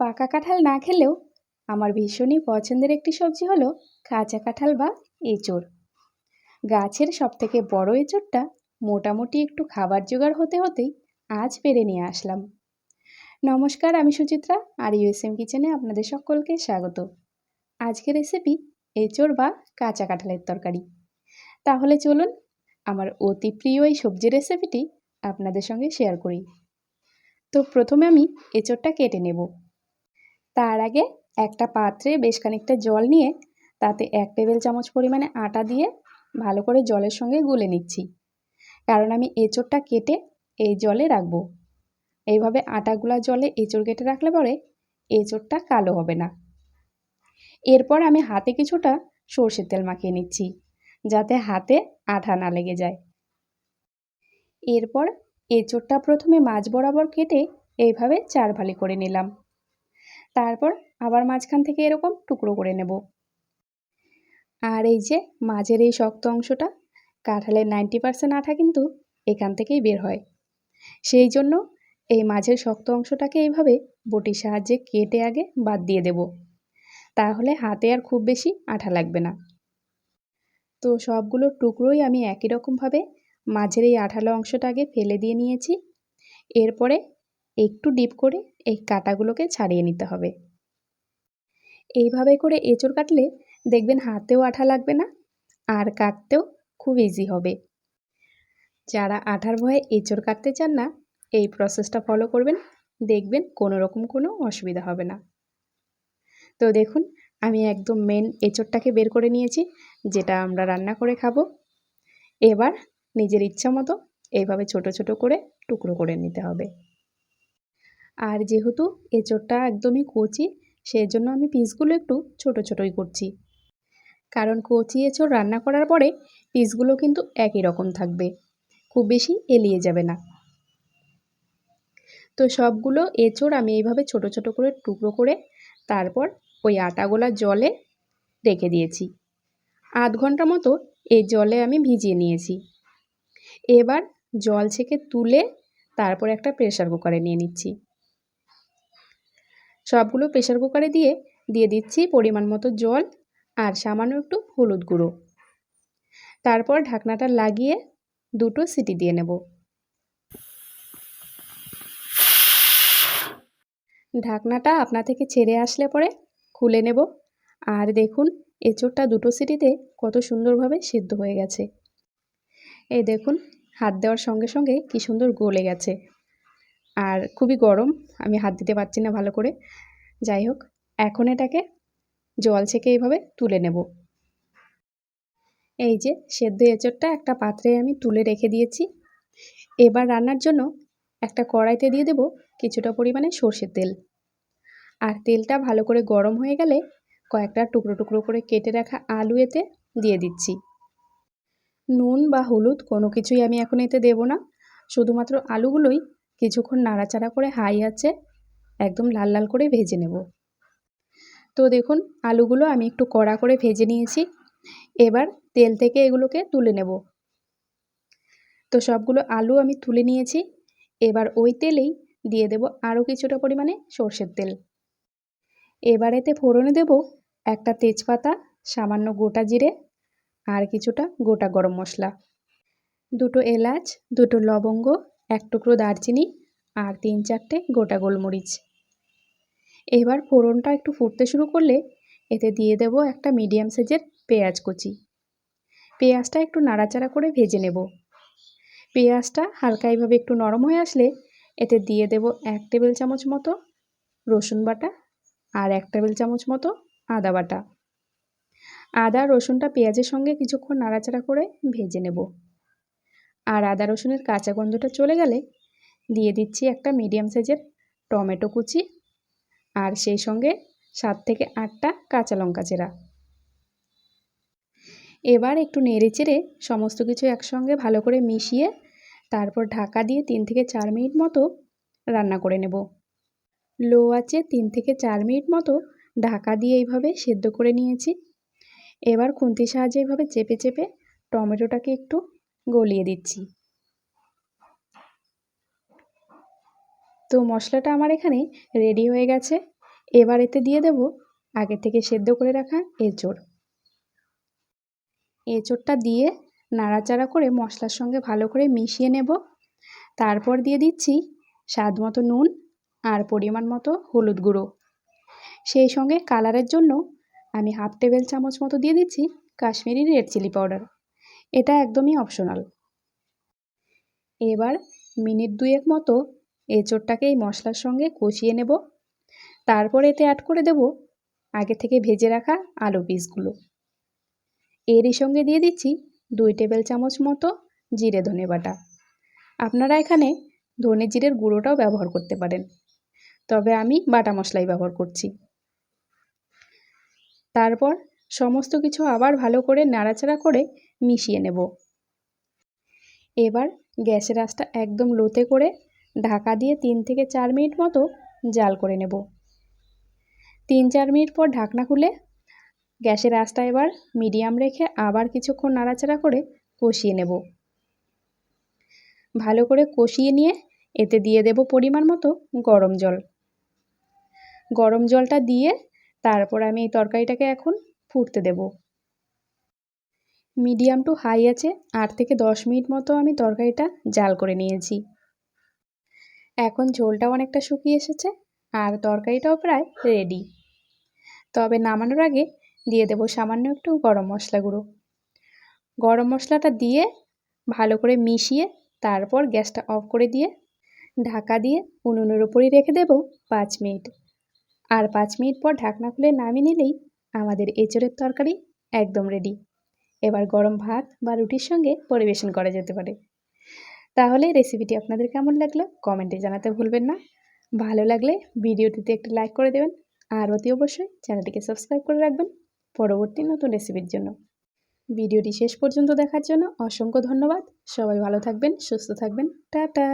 পাকা কাঁঠাল না খেলেও আমার ভীষণই পছন্দের একটি সবজি হলো কাঁচা কাঁঠাল বা এঁচোড়। গাছের সবথেকে বড় এঁচোড়টা মোটামুটি একটু খাবার জোগাড় হতে হতেই আজ পেরে নিয়ে আসলাম। নমস্কার, আমি সুচিত্রা আর ইউএসএম কিচেনে আপনাদের সকলকে স্বাগত। আজকের রেসিপি এঁচোড় বা কাঁচা কাঁঠালের তরকারি। তাহলে চলুন আমার অতি প্রিয় এই সবজি রেসিপিটি আপনাদের সঙ্গে শেয়ার করি। তো প্রথমে আমি এঁচোড়টা কেটে নেব। তার আগে একটা পাত্রে বেশ খানিকটা জল নিয়ে তাতে এক টেবিল চামচ পরিমাণে আটা দিয়ে ভালো করে জলের সঙ্গে গুলে নিচ্ছি। কারণ আমি এঁচোড়টা কেটে এই জলে রাখব। এইভাবে আটাগুলা জলে এঁচোড় কেটে রাখলে পরে এঁচোড়টা কালো হবে না। এরপর আমি হাতে কিছুটা সর্ষের তেল মাখিয়ে নিচ্ছি, যাতে হাতে আঠা না লেগে যায়। এরপর এঁচোড়টা প্রথমে মাছ বরাবর কেটে এইভাবে চার ভালি করে নিলাম। তারপর আবার মাঝখান থেকে এরকম টুকরো করে নেব। আর এই যে মাঝের এই শক্ত অংশটা, কাঁঠালের নাইনটি পার্সেন্ট আঠা কিন্তু এখান থেকেই বের হয়। সেই জন্য এই মাঝের শক্ত অংশটাকে এইভাবে বটির সাহায্যে কেটে আগে বাদ দিয়ে দেব। তাহলে হাতে আর খুব বেশি আঠা লাগবে না। তো সবগুলো টুকরোই আমি একই রকমভাবে মাঝের এই আঠালো অংশটা আগে ফেলে দিয়ে নিয়েছি। এরপরে একটু ডিপ করে এই কাটাগুলোকে ছাড়িয়ে নিতে হবে। এইভাবে করে এঁচড় কাটলে দেখবেন হাতেও আঠা লাগবে না, আর কাটতেও খুব ইজি হবে। যারা আঠার ভয়ে এঁচড় কাটতে চান না, এই প্রসেসটা ফলো করবেন, দেখবেন কোনো রকম কোনো অসুবিধা হবে না। তো দেখুন, আমি একদম মেন এঁচড়টাকে বের করে নিয়েছি, যেটা আমরা রান্না করে খাব। এবার নিজের ইচ্ছা মতো এইভাবে ছোট ছোট করে টুকরো করে নিতে হবে। আর যেহেতু এঁচোড়টা একদমই কচি সেই জন্য আমি পিসগুলো একটু ছোট ছোটই করছি। কারণ কচি এঁচোড় রান্না করার পরে পিসগুলো কিন্তু একই রকম থাকবে, খুব বেশি এলিয়ে যাবে না। তো সবগুলো এঁচোড় আমি এইভাবে ছোট ছোট করে টুকরো করে তারপর ওই আটাগোলা জলে রেখে দিয়েছি। আধ ঘণ্টা মতো এই জলে আমি ভিজিয়ে নিয়েছি। এবার জল ছেঁকে তুলে তারপর একটা প্রেশার কুকারে নিয়ে নিচ্ছি। সবগুলো প্রেশার কুকারে দিয়ে দিয়ে দিচ্ছি পরিমাণ মতো জল আর সামান্য একটু হলুদ গুঁড়ো। তারপর ঢাকনাটা লাগিয়ে দুটো সিটি দিয়ে নেব। ঢাকনাটা আপনা থেকে ছেড়ে আসলে পরে খুলে নেব। আর দেখুন, এঁচোড়টা দুটো সিটিতে কত সুন্দরভাবে সিদ্ধ হয়ে গেছে। এই দেখুন, হাত দেওয়ার সঙ্গে সঙ্গে কি সুন্দর গলে গেছে। আর খুবই গরম, আমি হাত দিতে পারছি না ভালো করে। যাই হোক, এখন এটাকে জল ছেঁকে এইভাবে তুলে নেব। এই যে সেদ্ধ এঁচড়টা একটা পাত্রে আমি তুলে রেখে দিয়েছি। এবার রান্নার জন্য একটা কড়াইতে দিয়ে দেব কিছুটা পরিমাণে সর্ষের তেল। আর তেলটা ভালো করে গরম হয়ে গেলে কয়েকটা টুকরো টুকরো করে কেটে রাখা আলু এতে দিয়ে দিচ্ছি। নুন বা হলুদ কোনো কিছুই আমি এখন এতে দেব না। শুধুমাত্র আলুগুলোই কিছুক্ষণ নাড়াচাড়া করে হাই আছে, একদম লাল লাল করে ভেজে নেব। তো দেখুন, আলুগুলো আমি একটু কড়া করে ভেজে নিয়েছি। এবার তেল থেকে এগুলোকে তুলে নেব। তো সবগুলো আলু আমি তুলে নিয়েছি। এবার ওই তেলেই দিয়ে দেব আরও কিছুটা পরিমাণে সর্ষের তেল। এবার এতে ফোড়নে দেব একটা তেজপাতা, সামান্য গোটা জিরে আর কিছুটা গোটা গরম মশলা। দুটো এলাচ, দুটো লবঙ্গ এক টুকরো দারচিনি আর তিন চারটে গোটা গোলমরিচ। এবার ফোড়নটা একটু ফুটতে শুরু করলে এতে দিয়ে দেব একটা মিডিয়াম সাইজের পেঁয়াজ কুচি। পেঁয়াজটা একটু নাড়াচাড়া করে ভেজে নেব। পেঁয়াজটা হালকা এইভাবে একটু নরম হয়ে আসলে এতে দিয়ে দেব এক টেবিল চামচ মতো রসুন বাটা আর এক টেবিল চামচ মতো আদা বাটা। আদা রসুনটা পেঁয়াজের সঙ্গে কিছুক্ষণ নাড়াচাড়া করে ভেজে নেব। আর আদা রসুনের কাঁচা গন্ধটা চলে গেলে দিয়ে দিচ্ছি একটা মিডিয়াম সাইজের টমেটো কুচি আর সেই সঙ্গে সাত থেকে আটটা কাঁচা লঙ্কা চেরা। এবার একটু নেড়ে চেড়ে সমস্ত কিছু একসঙ্গে ভালো করে মিশিয়ে তারপর ঢাকা দিয়ে তিন থেকে চার মিনিট মতো রান্না করে নেব। লো আছে তিন থেকে চার মিনিট মতো ঢাকা দিয়ে এইভাবে সেদ্ধ করে নিয়েছি। এবার খুন্তির সাহায্যে এইভাবে চেপে চেপে টমেটোটাকে একটু গলিয়ে দিচ্ছি। তো মশলাটা আমার এখানে রেডি হয়ে গেছে। এবার এতে দিয়ে দেব আগে থেকে সেদ্ধ করে রাখা এঁচড়। এঁচড়টা দিয়ে নাড়াচাড়া করে মশলার সঙ্গে ভালো করে মিশিয়ে নেব। তারপর দিয়ে দিচ্ছি স্বাদ মতো নুন আর পরিমাণ মতো হলুদ গুঁড়ো। সেই সঙ্গে কালারের জন্য আমি হাফ টেবিল চামচ মতো দিয়ে দিচ্ছি কাশ্মীরি রেড চিলি পাউডার এটা একদমই অপশনাল এবার মিনিট দুয়েক মতো এঁচোড়টাকে এই মশলার সঙ্গে কষিয়ে নেব। তারপর এতে অ্যাড করে দেব আগে থেকে ভেজে রাখা আলু পিসগুলো এরই সঙ্গে দিয়ে দিচ্ছি দুই টেবিল চামচ মতো জিরে ধনে বাটা। আপনারা এখানে ধনে জিরের গুঁড়োটাও ব্যবহার করতে পারেন। তবে আমি বাটা মশলাই ব্যবহার করছি। তারপর সমস্ত কিছু আবার ভালো করে নাড়াচাড়া করে মিশিয়ে নেব। এবার গ্যাসের আঁচটা একদম লোতে করে ঢাকা দিয়ে তিন থেকে চার মিনিট মতো জাল করে নেব। তিন চার মিনিট পর ঢাকনা খুলে গ্যাসের আঁচটা এবার মিডিয়াম রেখে আবার কিছুক্ষণ নাড়াচাড়া করে কষিয়ে নেব। ভালো করে কষিয়ে নিয়ে এতে দিয়ে দেব পরিমাণ মতো গরম জল। গরম জলটা দিয়ে তারপর আমি এই তরকারিটাকে এখন ফুটতে দেব। মিডিয়াম টু হাই আছে, আট থেকে দশ মিনিট মতো আমি তরকারিটা জাল করে নিয়েছি। এখন ঝোলটাও অনেকটা শুকিয়ে এসেছে, আর তরকারিটাও প্রায় রেডি তবে নামানোর আগে দিয়ে দেবো সামান্য একটু গরম মশলা গুঁড়ো। গরম মশলাটা দিয়ে ভালো করে মিশিয়ে তারপর গ্যাসটা অফ করে দিয়ে ঢাকা দিয়ে উনুনের ওপরই রেখে দেবো পাঁচ মিনিট। আর পাঁচ মিনিট পর ঢাকনা খুলে নামিয়ে নিলেই আমাদের এঁচড়ের তরকারি একদম রেডি এবার গরম ভাত বা রুটির সঙ্গে পরিবেশন করা যেতে পারে। তাহলে রেসিপিটি আপনাদের কেমন লাগল? কমেন্টে জানাতে ভুলবেন না। ভালো লাগলে ভিডিওটিতে একটি লাইক করে দেবেন। আর অতি অবশ্যই চ্যানেলটিকে সাবস্ক্রাইব করে রাখবেন পরবর্তী নতুন রেসিপির জন্য। ভিডিওটি শেষ পর্যন্ত দেখার জন্য অসংখ্য ধন্যবাদ। সবাই ভালো থাকবেন, সুস্থ থাকবেন। টাটা!